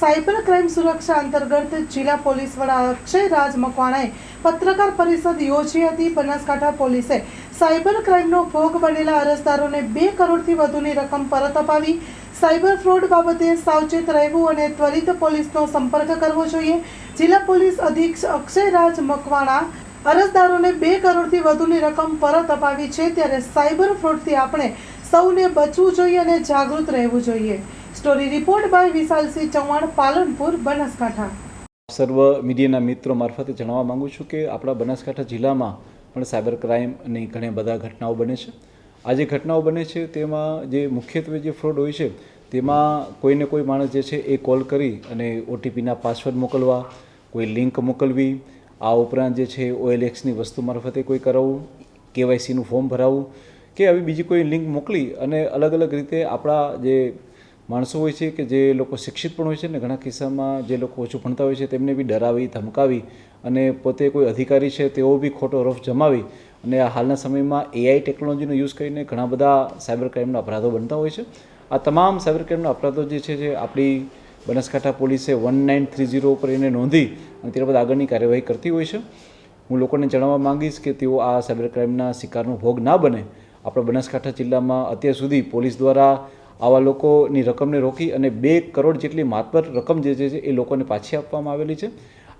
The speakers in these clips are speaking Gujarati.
સાયબર ક્રાઇમ સુરક્ષા અંતર્ગત જિલ્લા પોલીસ વડા અક્ષય રાજ મકવાણાએ પત્રકાર પરિષદ યોજી હતી. બનાસકાંઠા પોલીસે સાયબર ક્રાઇમનો ભોગ બનેલા અરજદારોને બે કરોડથી વધુની રકમ પરત અપાવી. સાયબર ફ્રોડ બાબતે સાવચેત રહેવું અને ત્વરિત પોલીસનો સંપર્ક કરવો જોઈએ. જિલ્લા પોલીસ અધિક્ષક અક્ષય રાજ મકવાણા અરજદારોને બે કરોડથી વધુની રકમ પરત અપાવી છે. ત્યારે સાયબર ફ્રોડથી આપણે સૌને બચવું જોઈએ અને જાગૃત રહેવું જોઈએ. Story report by Vishalsinh Chauhan Palanpur Banaskantha સર્વ મીડિયાના મિત્રો મારફતે જણાવવા માગું છું કે આપણા બનાસકાંઠા જિલ્લામાં પણ સાયબર ક્રાઇમની ઘણી બધા ઘટનાઓ બને છે. આ જે ઘટનાઓ બને છે, તેમાં જે મુખ્યત્વે જે ફ્રોડ હોય છે, તેમાં કોઈને કોઈ માણસ જે છે એ કોલ કરી અને ઓટીપીના પાસવર્ડ મોકલવા, કોઈ લિંક મોકલવી, આ ઉપરાંત જે છે ઓએલએક્સની વસ્તુ મારફતે કોઈ કરાવવું કેવાયસીનું ફોર્મ ભરાવવું, કે આવી બીજી કોઈ લિંક મોકલી અને અલગ અલગ રીતે આપણા જે માણસો હોય છે કે જે લોકો શિક્ષિત પણ હોય છે ને ઘણા કિસ્સામાં જે લોકો ઓછું ભણતા હોય છે તેમને બી ડરાવી, ધમકાવી અને પોતે કોઈ અધિકારી છે તેઓ બી ખોટો રફ જમાવી અને હાલના સમયમાં એઆઈ ટેકનોલોજીનો યુઝ કરીને ઘણા બધા સાયબર ક્રાઇમના અપરાધો બનતા હોય છે. આ તમામ સાયબર ક્રાઇમના અપરાધો જે છે જે આપણી બનાસકાંઠા પોલીસે વન નાઇન થ્રી ઝીરો ઉપર એને નોંધી અને ત્યારબાદ આગળની કાર્યવાહી કરતી હોય છે. હું લોકોને જણાવવા માંગીશ કે તેઓ આ સાયબર ક્રાઇમના શિકારનો ભોગ ના બને. આપણા બનાસકાંઠા જિલ્લામાં અત્યાર સુધી પોલીસ દ્વારા આવા લોકોની રકમને રોકી અને બે કરોડ જેટલી માતબર રકમ જે છે એ લોકોને પાછી આપવામાં આવેલી છે.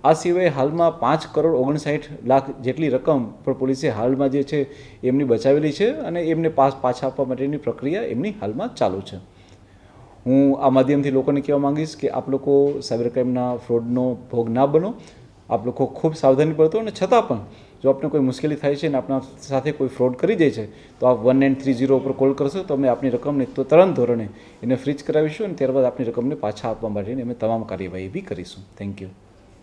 આ સિવાય હાલમાં પાંચ કરોડ ઓગણસાઠ લાખ જેટલી રકમ પણ પોલીસે હાલમાં જે છે એમની બચાવેલી છે અને એમને પાસ પાછા આપવા માટેની પ્રક્રિયા એમની હાલમાં ચાલુ છે. હું આ માધ્યમથી લોકોને કહેવા માંગીશ કે આપ લોકો સાયબર ક્રાઇમના ફ્રોડનો ભોગ ના બનો. આપ લોકો ખૂબ સાવધાની બરતો અને છતાં પણ જો આપને કોઈ મુશ્કેલી થાય છે અને આપણા સાથે કોઈ ફ્રોડ કરી જાય છે, તો આપ વન નાઇન થ્રી ઝીરો ઉપર કોલ કરશો, તો અમે આપની રકમને તો તરણ ધોરણે એને ફ્રીજ કરાવીશું અને ત્યારબાદ આપની રકમને પાછા આપવા માટેની અમે તમામ કાર્યવાહી બી કરીશું. Thank you